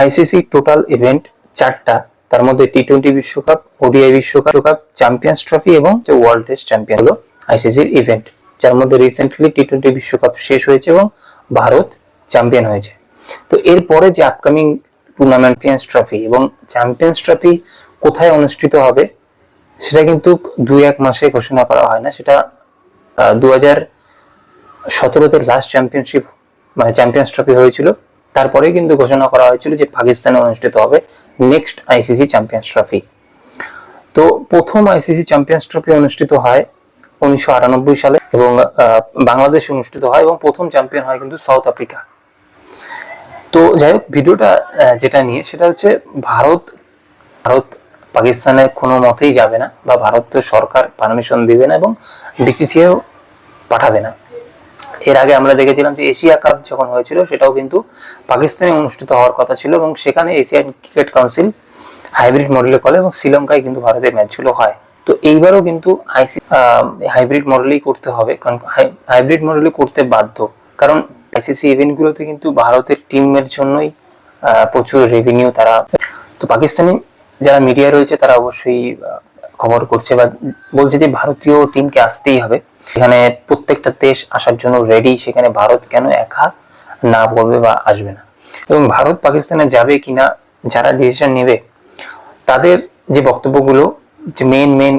ICC total event চারটা, তার মধ্যে টি টোয়েন্টি বিশ্বকাপ ওডিআই বিশ্বকাপ চ্যাম্পিয়ন্স ট্রফি এবং যে ওয়ার্ল্ড টেস্ট চ্যাম্পিয়ন হলো আইসিসির ইভেন্ট যার মধ্যে রিসেন্টলি টি টোয়েন্টি বিশ্বকাপ শেষ হয়েছে এবং ভারত চ্যাম্পিয়ন হয়েছে। তো এরপরে যে আপকামিং টুর্নামেন্ট চ্যাম্পিয়ন্স ট্রফি এবং চ্যাম্পিয়ন্স ট্রফি কোথায় অনুষ্ঠিত হবে, সেটা কিন্তু দুই এক মাসে ঘোষণা করা হয় না। সেটা দু হাজার সতেরোতে লাস্ট চ্যাম্পিয়নশিপ মানে চ্যাম্পিয়ন্স ট্রফি হয়েছিল। তারপরে কিন্তু ঘোষণা করা হয়েছিল যে পাকিস্তানে অনুষ্ঠিত হবে নেক্সট আইসিসি চ্যাম্পিয়ন্স ট্রফি। তো প্রথম আইসিসি চ্যাম্পিয়ন্স ট্রফি অনুষ্ঠিত হয় উনিশশো আটানব্বই সালে এবং বাংলাদেশে অনুষ্ঠিত হয় এবং প্রথম চ্যাম্পিয়ন হয় কিন্তু সাউথ আফ্রিকা। তো যাই হোক, ভিডিওটা যেটা নিয়ে সেটা হচ্ছে ভারত ভারত পাকিস্তানে কোনো মতেই যাবে না বা ভারত সরকার পারমিশন দিবে না এবং বিসিসিআইও পাঠাবে না। এর আগে আমরা দেখেছিলাম যে এশিয়া কাপ যখন হয়েছিল, সেটাও কিন্তু পাকিস্তানে অনুষ্ঠিত হওয়ার কথা ছিল এবং সেখানে এশিয়ান ক্রিকেট কাউন্সিল হাইব্রিড মডেলে করে এবং শ্রীলঙ্কায় কিন্তু ভারতের ম্যাচগুলো হয়। তো এইবারও কিন্তু আইসি হাইব্রিড মডেলেই করতে হবে, কারণ হাইব্রিড মডেলে করতে বাধ্য। কারণ আইসিসি ইভেন্টগুলোতে কিন্তু ভারতের টিমের জন্যই প্রচুর রেভিনিউ তারা, তো পাকিস্তানি যারা মিডিয়া রয়েছে তারা অবশ্যই খবর করছে বা বলছে যে ভারতীয় টিমকে আসতেই হবে। এখানে প্রত্যেকটা দেশ আসার জন্য রেডি সেখানে ভারত কেন একা না বলবে বা আসবে না? এবং ভারত পাকিস্তানে যাবে কিনা, যারা ডিসিশন নেবে, তাদের যে বক্তব্যগুলো, যে মেন মেন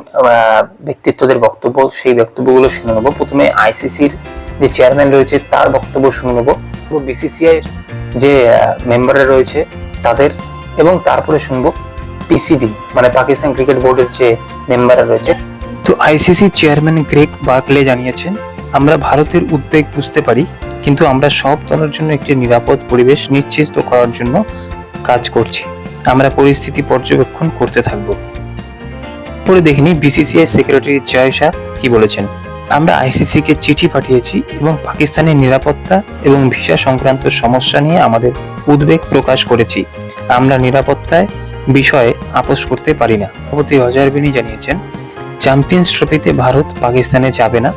ব্যক্তিত্বদের বক্তব্য, সেই বক্তব্যগুলো শুনে নেব। প্রথমে আইসিসির যে চেয়ারম্যান রয়েছে, তার বক্তব্য শুনে নেব। বিসিসিআই যে মেম্বাররা রয়েছে, তাদের এবং তারপরে শুনব পিসিবি মানে পাকিস্তান ক্রিকেট বোর্ডের যে মেম্বাররা রয়েছে। তো আইসিসি চেয়ারম্যান গ্রেগ বার্কলে জানিয়েছেন আমরা ভারতের উদ্বেগ বুঝতে পারি, কিন্তু আমরা সব দলের জন্য একটি নিরাপদ পরিবেশ নিশ্চিত করার জন্য কাজ করছি। আমরা পরিস্থিতি পর্যবেক্ষণ করতে থাকব। পরে দেখিনি বিসিসিআই সেক্রেটারি জয় শাহ কি বলেছেন। আমরা আইসিসি কে চিঠি পাঠিয়েছি এবং পাকিস্তানের নিরাপত্তা এবং ভিসা সংক্রান্ত সমস্যা নিয়ে আমাদের উদ্বেগ প্রকাশ করেছি। আমরা নিরাপত্তায় বিষয়ে আপোষ করতে পারি না। সভাপতি হজারবিনী জানিয়েছেন, চ্যাম্পিয়ন্স ট্রফিতে ভারত পাকিস্তানে যাবে না।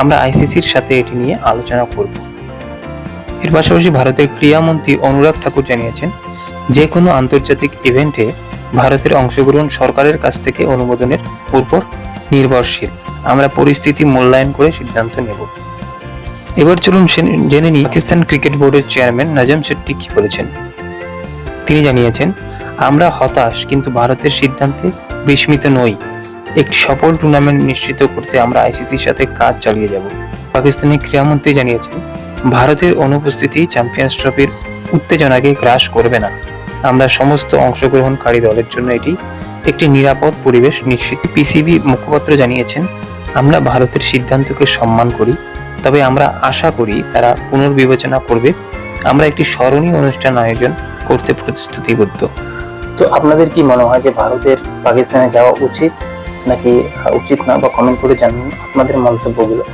আমরা আইসিসির সাথে এটি নিয়ে আলোচনা করব। এর পাশাপাশি ভারতের ক্রীড়ামন্ত্রী অনুরাগ ঠাকুর জানিয়েছেন যে কোনো আন্তর্জাতিক ইভেন্টে ভারতের অংশগ্রহণ সরকারের কাছ থেকে অনুমোদনের উপর নির্ভরশীল। আমরা পরিস্থিতি মূল্যায়ন করে সিদ্ধান্ত নেব। এবার চলুন জেনে নিই, পাকিস্তান ক্রিকেট বোর্ডের চেয়ারম্যান নাজাম শেট্টি কি বলেছেন। তিনি জানিয়েছেন, আমরা হতাশ, কিন্তু ভারতের সিদ্ধান্তে বিস্মিত নই। একটি সফল টুর্নামেন্ট নিশ্চিত করতে আমরা আইসিসির সাথে কাজ চালিয়ে যাব। পাকিস্তানি ক্রীড়ামন্ত্রী জানিয়েছেন, ভারতের অনুপস্থিতি চ্যাম্পিয়ন্স ট্রফির উত্তেজনাকে গ্রাস করবে না। আমরা সমস্ত অংশগ্রহণকারী দলের জন্য এটি একটি নিরাপদ পরিবেশ নিশ্চিত। পিসিবি মুখপাত্র জানিয়েছেন, আমরা ভারতের সিদ্ধান্তকে সম্মান করি, তবে আমরা আশা করি তারা পুনর্বিবেচনা করবে। আমরা একটি স্মরণীয় অনুষ্ঠান আয়োজন করতে প্রতিশ্রুতিবদ্ধ। তো আপনাদের কি মনে হয় যে ভারতের পাকিস্তানে যাওয়া উচিত? নাকি উচিত না বা কমেন্ট করে জানান আপনাদের মন্তব্যগুলো।